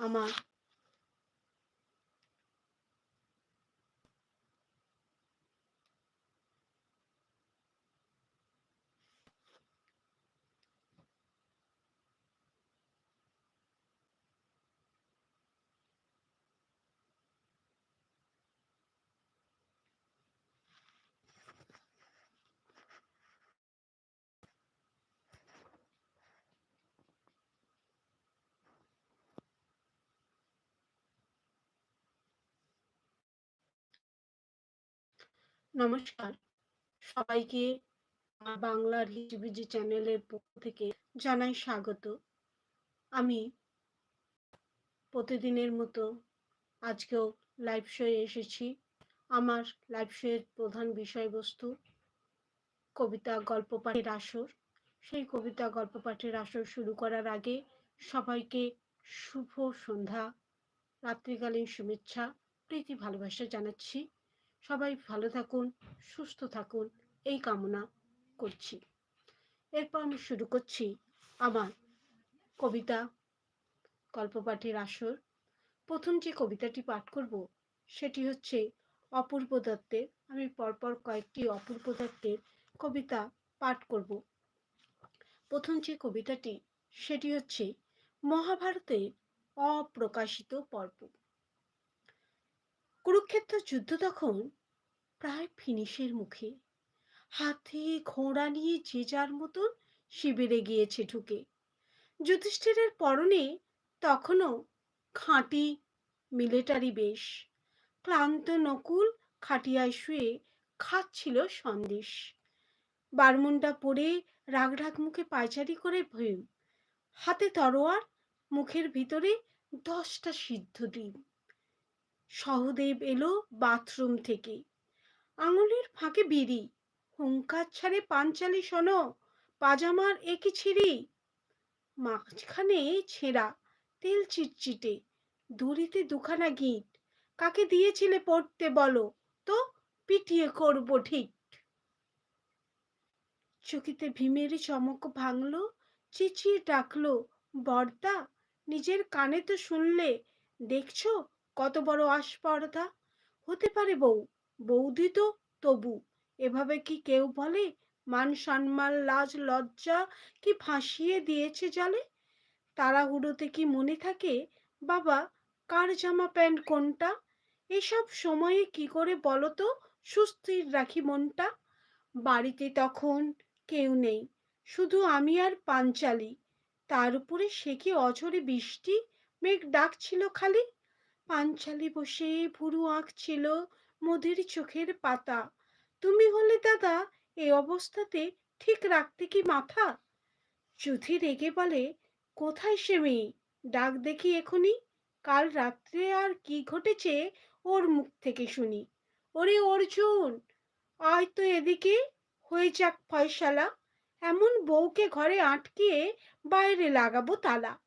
আমার নমস্কার। সবাইকে বাংলার হিজিবিজি চ্যানেলের পক্ষ থেকে জানাই স্বাগত। আমি প্রতিদিনের মতো আজকেও লাইভ শোয়ে এসেছি। আমার লাইভ শোয়ের প্রধান বিষয়বস্তু কবিতা গল্প পাঠের আসর। সেই কবিতা গল্প পাঠের আসর শুরু করার আগে সবাইকে শুভ সন্ধ্যা, রাত্রিকালীন শুভেচ্ছা, প্রীতি ভালোবাসা জানাচ্ছি। সবাই ভালো থাকুন, সুস্থ থাকুন, এই কামনা করছি। এরপর আমি শুরু করছি আমার কবিতা গল্প পাঠের আসর। প্রথম যে কবিতাটি পাঠ করব, সেটি হচ্ছে অপূর্ব দত্তের। আমি পরপর কয়েকটি অপূর্ব দত্তের কবিতা পাঠ করব। প্রথম যে কবিতাটি, সেটি হচ্ছে মহাভারতের অপ্রকাশিত পর্ব। কুরুক্ষেত্র যুদ্ধ তখন প্রায় ফিনিশের মুখে। হাতে ঘোড়া নিয়ে যে যার মতন শিবিরে গিয়েছে ঢুকে। যুধিষ্ঠিরের পরনে তখনও খাঁটি মিলিটারি বেশ। ক্লান্ত নকুল খাটিয়ায় শুয়ে খাচ্ছিল সন্দেশ। বারমুন্ডা পরে রাগ রাগ মুখে পায়চারি করে ভীম হাতে তরোয়ার, মুখের ভিতরে দশটা সিদ্ধ ডিম। সহদেব এলো বাথরুম থেকে। আঙুলের ফাঁকে বিড়ি, হুঙ্কার ছাড়ে পাঞ্চালি, শোনো, পাজামার একই ছিঁড়ি। মাঝখানে ছেঁড়া, তেল চিটচিটে, দড়িতে দুখানা গিট, কাকে দিয়েছিলে পড়তে বলো, তো পিটিয়ে করব ঠিক। চকিতে ভীমের চমক ভাঙলো, চিচিয়ে ডাকলো, বর্দা, নিজের কানে তো শুনলে, দেখছ কত বড় আস্পর্ধা? হতে পারে বউ, বৌদি তো তবু। এভাবে কি কেউ বলে, মান সম্মান, লাজ, লজ্জা কি ফাঁসিয়ে দিয়েছে জলে? তাড়াহুড়োতে কি মনে থাকে, বাবা, কার জামা প্যান্ট কোনটা? এসব সময়ে কি করে বলো তো সুস্থির রাখি মনটা? বাড়িতে তখন কেউ নেই, শুধু আমি আর পাঞ্চালি। তার উপরে সে কি অঝরে বৃষ্টি, মেঘ ডাকছিল খালি? পাঞ্চালি বসে ভুরু আঁকছিল মোদির চোখের পাতা। তুমি হলে দাদা, এ অবস্থাতে ঠিক রাখতে কি মাথা? যুধি রেগে বলে, কোথায় সে মেয়ে? ডাক দেখি এখনই কাল রাত্রে আর কি ঘটেছে ওর মুখ থেকে শুনি। ওরে অর্জুন, আয় তো এদিকে, হয়ে যাক ফয়সালা। এমন বউকে ঘরে আটকিয়ে বাইরে লাগাবো তালা।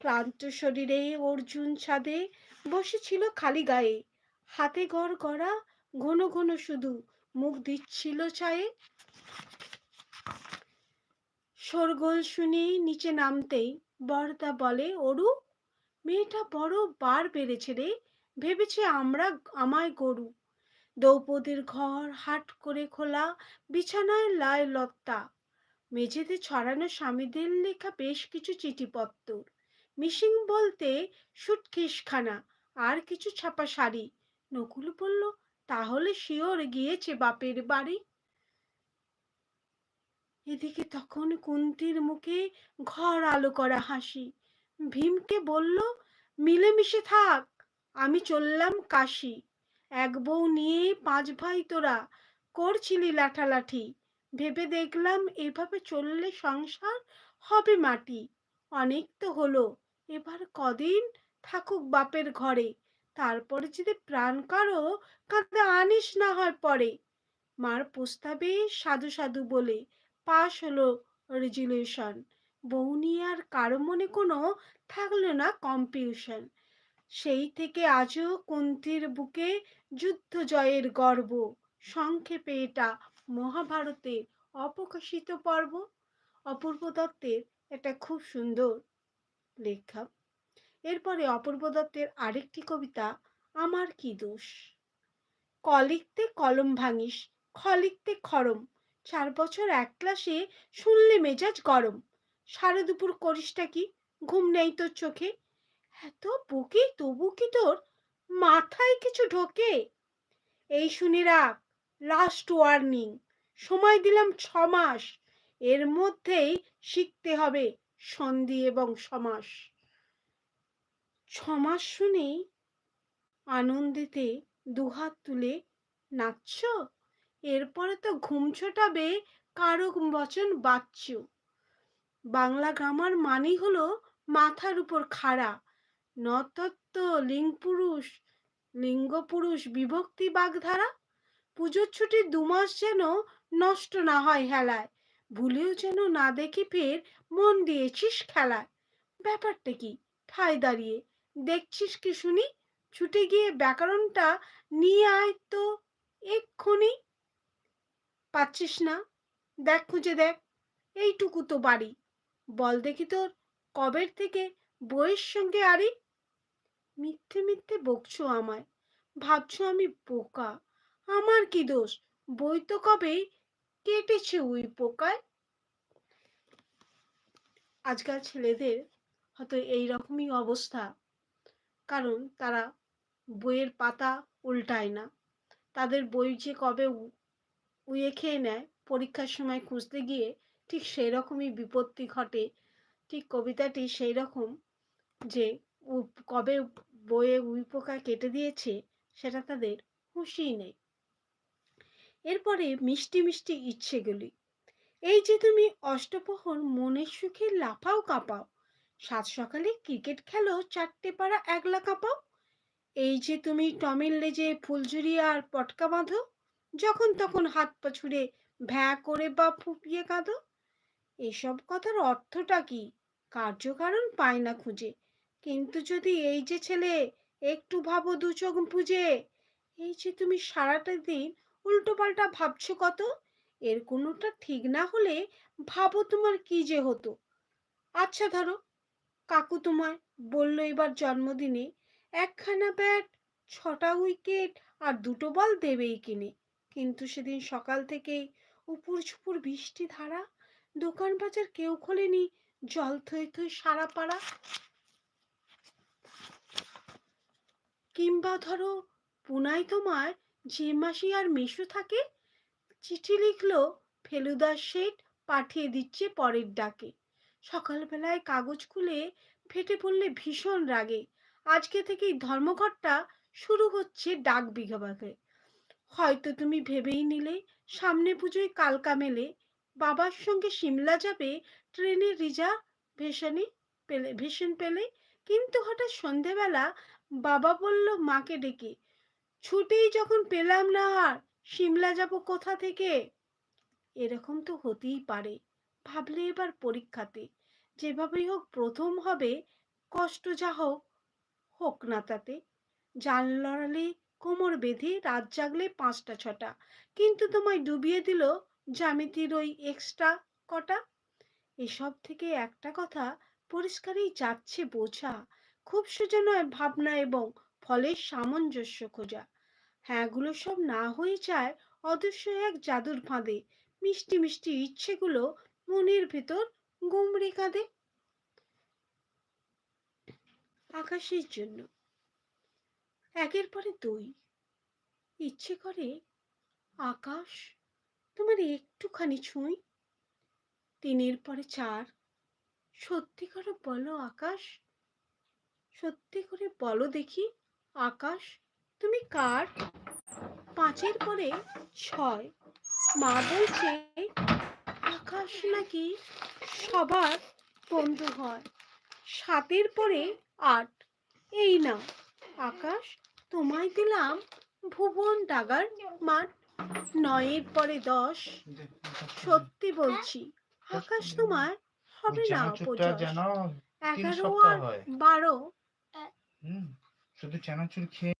ক্লান্ত শরীরে অর্জুন ছাদে বসেছিল খালি গায়ে। হাতে গড় গড়া ঘন ঘন শুধু মুখ দিচ্ছিল ছায়ে। শোরগোল শুনে নিচে নামতেই বরদা বলে, অরু, মেয়েটা বড় বার বেড়েছে রে। ভেবেছে আমরা আমায় গরু। দ্রৌপদীর ঘর হাট করে খোলা, বিছানায় লায় লত্তা। মেঝেতে ছড়ানো স্বামীদের লেখা বেশ কিছু চিঠিপত্র। মিশিং বলতে সুটকেশখানা। আর কিছু ছাপা শাড়ি। নকুল বলল, তাহলে শিওর গিয়েছে বাপের বাড়ি? এদিকে তখন কুন্তির মুখে ঘর আলো করা হাসি। ভীমকে বলল, মিলেমিশে থাক, আমি চললাম কাশি। এক বউ নিয়ে পাঁচ ভাই তোরা, করছিলি লাঠালাঠি। ভেবে দেখলাম এভাবে চললে সংসার হবে মাটি। অনেক তো হলো, এবার কদিন থাকুক বাপের ঘরে। তারপরে যদি প্রাণ কারও কাঁদে আনিস না হয় পরে। মার প্রস্তাবে সাধু সাধু বলে পাশ হলো রেজুলেশন বউ নিয়ে আর কারও মনে কোনো থাকল না কম্পিউশন সেই থেকে আজও কুন্তির বুকে যুদ্ধ জয়ের গর্ব। সংক্ষেপে এটা মহাভারতে অপ্রকাশিত পর্ব। অপূর্ব দত্তের একটা খুব সুন্দর লেখা। এরপরে অপূর্ব দত্তের আরেকটি কবিতা, আমার কি দোষ? ক লিখতে কলম ভাঙিস খ লিখতে খরম। চার বছর এক ক্লাসে শুনলে মেজাজ গরম। সাড়ে দুপুর করিসটা কি? ঘুম নেই তোর চোখে? এত বকি, তবু কি তোর মাথায় কিছু ঢোকে? এই শুনে রাখ লাস্ট ওয়ার্নিং সময় দিলাম ছ মাস। এর মধ্যেই শিখতে হবে সন্ধি এবং সমাস। ছমাস শুনেই আনন্দিতে দুহাত তুলে নাচছ? এরপরে তো ঘুম ছোটাবে কারও বচন বাচ্চ। বাংলা গ্রামার মানেই হলো মাথার উপর খাড়া। নতত্ব লিঙ্গ পুরুষ লিঙ্গ পুরুষ বিভক্তি বাগধারা। পুজোর ছুটি দুমাস যেন নষ্ট না হয় হেলায়। ভুলেও যেন না দেখি ফের মন দিয়েছিস খেলায়। ব্যাপারটা কি? ঠায় দাঁড়িয়ে। দেখছিস কি শুনি? ছুটে গিয়ে ব্যাকরণটা নিয়ে আয় তো এক্ষুনি। পাচ্ছিস না? দেখ, খুঁজে দেখ। এইটুকু তো বাড়ি। বল দেখি তোর কবের থেকে বইয়ের সঙ্গে আরি মিথ্যে মিথ্যে বকছো আমায়। ভাবছ আমি বোকা? আমার কি দোষ? বই তো কবেই কেটেছে ওই পোকায়। আজকাল ছেলেদের হয়তো এই রকমই অবস্থা। কারণ তারা বইয়ের পাতা উল্টায় না। তাদের বই যে কবে উয়ে খেয়ে নেয়, পরীক্ষার সময় খুঁজতে গিয়ে ঠিক সেই রকমই বিপত্তি ঘটে। ঠিক কবিতাটি সেই রকম যে কবে বইয়ে উই পোকা কেটে দিয়েছে, সেটা তাদের হুঁশিই নেই। এরপরে মিষ্টি মিষ্টি ইচ্ছেগুলি। এই যে তুমি অষ্টপ্রহর মনের সুখে লাফাও কাঁপাও সাত সকালে ক্রিকেট খেলো চারটে পাড়া একলা কাঁপাও। এই যে তুমি টমের লেজে ফুলঝুরি আর পটকা বাঁধো, যখন তখন হাত পা ছুড়ে ভ্যা করে বা ফুপিয়ে কাঁদো। এসব কথার অর্থটা কি? কার্যকারণ পায় না খুঁজে। কিন্তু যদি এই যে ছেলে, একটু ভাবো দু চোখ বুঝে। এই যে তুমি সারাটা দিন উল্টো পাল্টা ভাবছ কত? এর কোনোটা ঠিক না হলে ভাবো তোমার কি যে হতো। আচ্ছা ধরো কাকু তোমায় বলল এবার জন্মদিনে একখানা ব্যাট ছটা উইকেট আর দুটো বল দেবেই কিনে। কিন্তু সেদিন সকাল থেকেই উপর ছুপুর বৃষ্টি ধারা, দোকান বাজার কেউ খোলেনি, জল থই থই সারা পাড়া। কিংবা ধরো পুনায় তোমার যে মাসি আর মেশো থাকে, চিঠি লিখলো ফেলুদার শেঠ পাঠিয়ে দিচ্ছে পরের ডাকে। সকালবেলায় কাগজ খুলে ফেটে পড়লে ভীষণ রাগে। আজকে থেকেই ধর্মঘটটা শুরু হচ্ছে ডাক বিঘাবাকে হয়তো তুমি ভেবেই নিলে, সামনে পুজোয় কালকা মেলে, বাবার সঙ্গে সিমলা যাবে ট্রেনের রিজার্ভ রিজার্ভেশনে পেলে, ভীষণ পেলে, কিন্তু হঠাৎ সন্ধেবেলা বাবা বলল মাকে ডেকে, ছুটেই যখন পেলাম না আর, সিমলা যাব কোথা থেকে? এরকম তো হতেই পারে। ভাবলে এবার পরীক্ষাতে। যেভাবেই হোক, প্রথম হবে কষ্ট যা হোক হোক না তাতে। জাল লড়ালে কোমর বেঁধে রাত জাগলে পাঁচটা, ছটা। কিন্তু তোমায় ডুবিয়ে দিল জ্যামিতির ওই এক্সট্রা কটা? এসব থেকে একটা কথা পরিষ্কারই যাচ্ছে বোঝা। খুব সোজা নয় ভাবনা এবং ফলের সামঞ্জস্য খোঁজা। হ্যাঁগুলো সব না হয়ে যায় অদৃশ্য এক জাদুর ফাঁদে। মিষ্টি মিষ্টি ইচ্ছেগুলো মনের ভেতর গুমড়ে কাঁদে আকাশের জন্য। একের পরে দুই। ইচ্ছে করে আকাশ, তোমার একটুখানি ছুঁই। তিনের পরে চার। সত্যি করে বলো আকাশ, সত্যি করে বলো দেখি আকাশ, তুমি কার? পাঁচের পরে ছয়। মা বলছে আকাশ নাকি সবার বন্ধু হয়। সাতের পরে আট। এই না আকাশ তোমায় দিলাম ভুবন ডাগার মাঠ। নয়ের পরে দশ। সত্যি বলছি আকাশ তোমায় হবে না এগারো আর বারো। শুধু চানাচুর খেয়ে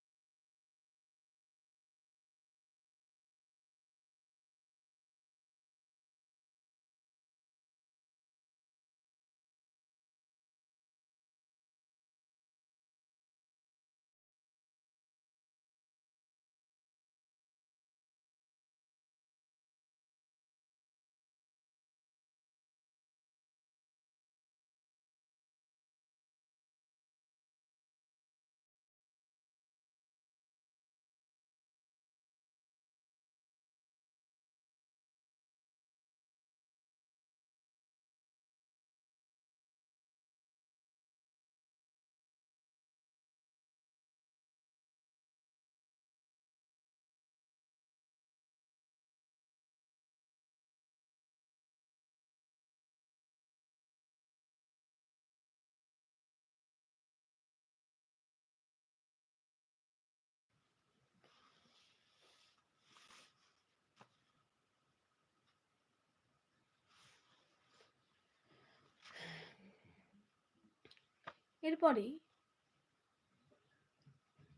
এরপরে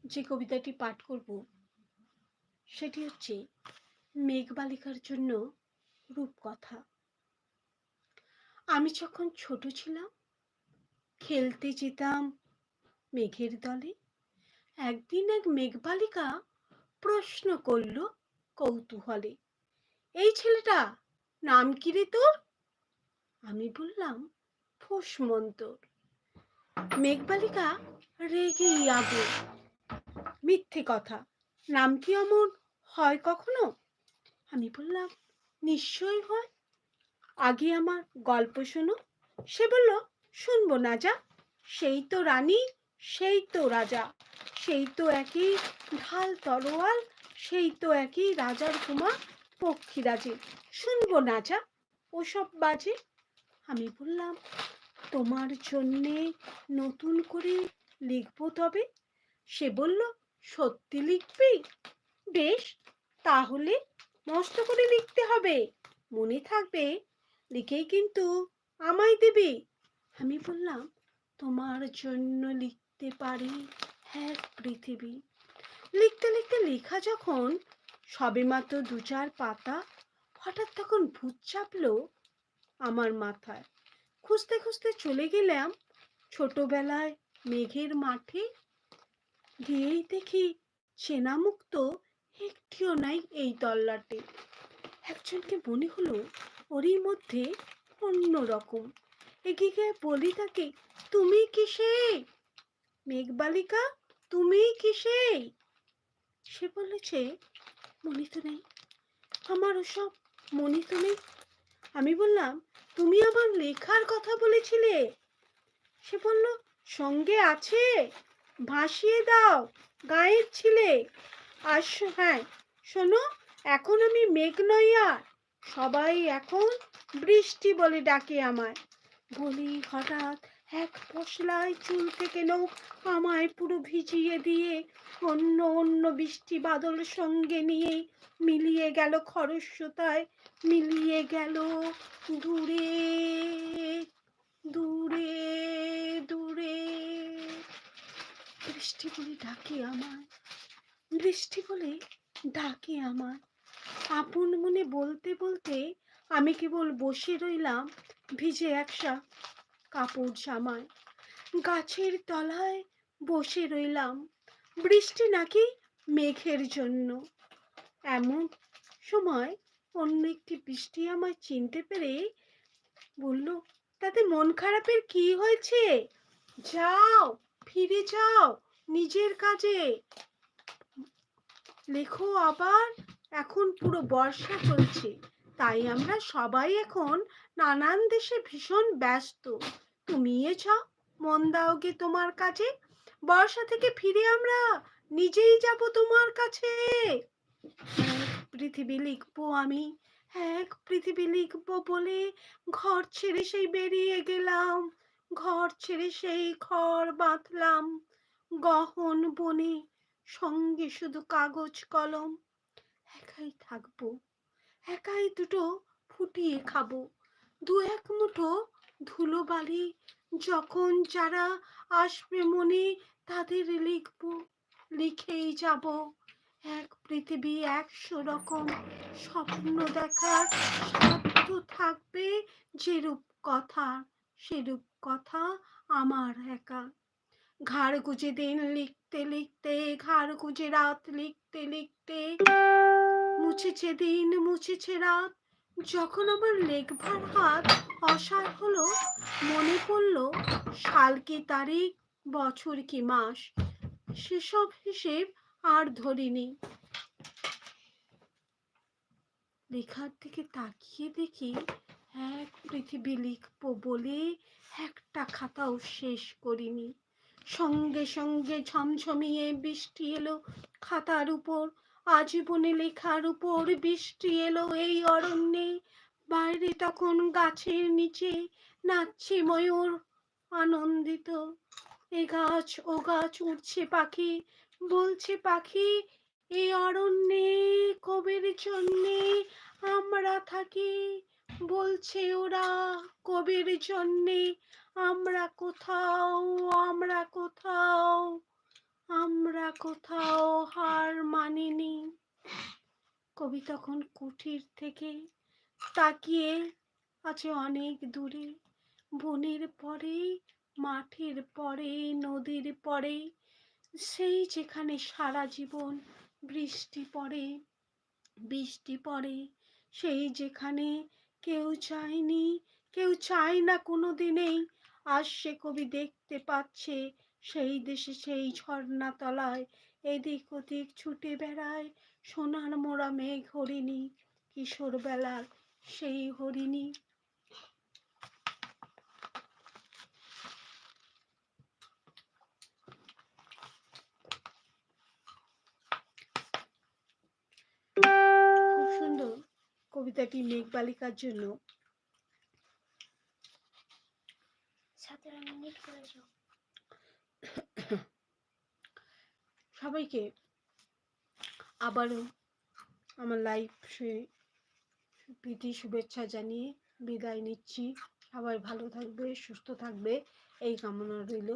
যে কবিতাটি পাঠ করব, সেটি হচ্ছে মেঘবালিকার জন্য রূপকথা। আমি যখন ছোট ছিলাম, খেলতে যেতাম মেঘের দলে। একদিন এক মেঘবালিকা প্রশ্ন করল কৌতূহলে, এই ছেলেটা নাম কি রে তোর? আমি বললাম ফুসমন্তর মেঘবালিকা রেগেই আগে মিথ্যে কথা। নাম কি অমন? হয় কখনো? আমি বললাম, নিশ্চয়ই হয়। আগে আমার গল্প শোনো। সে বলল, শুনব না যা। সেই তো রানী, সেই তো রাজা। সেই তো একই ঢাল তরোয়াল, সেই তো একই রাজার কুমা পক্ষীরাজে। শুনব না যা, ওসব বাজে? আমি বললাম তোমার জন্যে নতুন করে লিখব তবে? সে বলল, সত্যি লিখবি? বেশ, তাহলে মস্ত করে লিখতে হবে। মনে থাকবে, লিখেই কিন্তু আমায় দেবে। আমি বললাম, তোমার জন্য লিখতে পারি। এক পৃথিবী। লিখতে লিখতে লেখা যখন সবেমাত্র দু চার পাতা, হঠাৎ তখন ভূত চাপলো আমার মাথায়। খুঁজতে খুঁজতে চলে গেলাম ছোটবেলায় মেঘের মাঠে। গিয়েই দেখি চেনা মুক্ত একটিও নাই এই তল্লাটে। একজনকে মনে হলো ওরই মধ্যে অন্য রকম। এগিয়ে গিয়ে বলি তাকে, তুমি কিসে মেঘবালিকা, তুমি কিসে সে বলেছে, মনে তো নেই। আমার ওসব মনে তো নেই। আমি বললাম তুমি আমার লেখার কথা বলেছিলে? সে বলল, সঙ্গে আছে? ভাসিয়ে দাও, গায়ের ছিলে। আর হ্যাঁ শোনো, এখন আমি মেঘ নই আর সবাই এখন বৃষ্টি বলে ডাকে আমায়। বলি হঠাৎ এক পশলায় চুল থেকে নখ আমায় পুরো ভিজিয়ে দিয়ে, অন্য অন্য বৃষ্টি বাদল সঙ্গে নিয়ে মিলিয়ে গেল খরস্রোতায়, মিলিয়ে গেল দূরে দূরে দূরে। বৃষ্টি বলে ডাকে আমায়, বৃষ্টি বলে ডাকে আমায়। আপন মনে বলতে বলতে আমি কেবল বসে রইলাম, ভিজে একসা কাপড় জামায়। গাছের তলায় বসে রইলাম। বৃষ্টি নাকি মেঘের জন্য। এমন সময় অন্য একটি বৃষ্টি আমায় চিনতে পেরে বলল, তাতে মন খারাপের কি হয়েছে? যাও, ফিরে যাও, নিজের কাজে। লেখো আবার, এখন পুরো বর্ষা চলছে। তাই আমরা সবাই এখন নানান দেশে ভীষণ ব্যস্ত। তুমি যাও। মন দাও গে তোমার কাছে। বর্ষা থেকে ফিরে আমরা নিজেই যাব তোমার কাছে। পৃথিবী লিখব আমি, এক পৃথিবী লিখব বলে ঘর ছেড়ে সেই বেরিয়ে গেলাম। ঘর ছেড়ে সেই ঘর বাঁধলাম। গহন বনে সঙ্গে শুধু কাগজ কলম। একাই থাকব, একাই দুটো ফুটিয়ে খাব। দু এক মুঠো ধুলো বালি যখন যারা আসবে মনে তাদের লিখব, লিখেই যাব। এক পৃথিবী একশো রকম স্বপ্ন দেখার সাধ্য থাকবে যেরূপ কথা, সেরূপ কথা আমার একা। ঘাড় গুজে দিন লিখতে লিখতে, ঘাড় গুজে রাত লিখতে লিখতে। মুছেছে দিন, মুছেছে রাত যখন আমার লেখবার হাত অসার হলো, মনে পড়ল, সাল কি তারিখ, বছর কি মাস, সেসব হিসেব আর ধরিনি। লেখার দিকে তাকিয়ে দেখি এক পৃথিবী লিখব বলে একটা খাতাও শেষ করিনি। সঙ্গে সঙ্গে ঝমঝমিয়ে বৃষ্টি এলো খাতার উপর। আজীবনে লেখার উপর বৃষ্টি এলো এই অরণ্যে। বাইরে তখন গাছের নিচে নাচছে ময়ূর আনন্দিত। এ গাছ, ও গাছ উঠছে পাখি, বলছে পাখি এই অরণ্যে, কবের জন্যে আমরা থাকি। বলছে ওরা, কবের জন্যে আমরা কোথাও আমরা কোথাও আমরা কোথাও হার মানিনি। কবি তখন কুঠির থেকে তাকিয়ে আছে অনেক দূরে। বনের পরে, মাঠের পরে, নদীর পরে, সেই যেখানে সারা জীবন বৃষ্টি পড়ে বৃষ্টি পড়ে, সেই যেখানে কেউ চায়নি, কেউ চায় না কোনো দিনেই আজ সে কবি দেখতে পাচ্ছে সেই দেশে সেই ঝর্ণা তলায়, এদিক ওদিক ছুটে বেড়ায় সোনার মোড়া মেঘ হরিণী, কিশোর বেলার সেই হরিণী। কবিতাটি মেঘ বালিকার জন্য সতেরো মিনিট করেছ সবাইকে আবারও আমার লাইফ প্রীতি শুভেচ্ছা জানিয়ে বিদায় নিচ্ছি। সবাই ভালো থাকবে, সুস্থ থাকবে, এই কামনা রইল।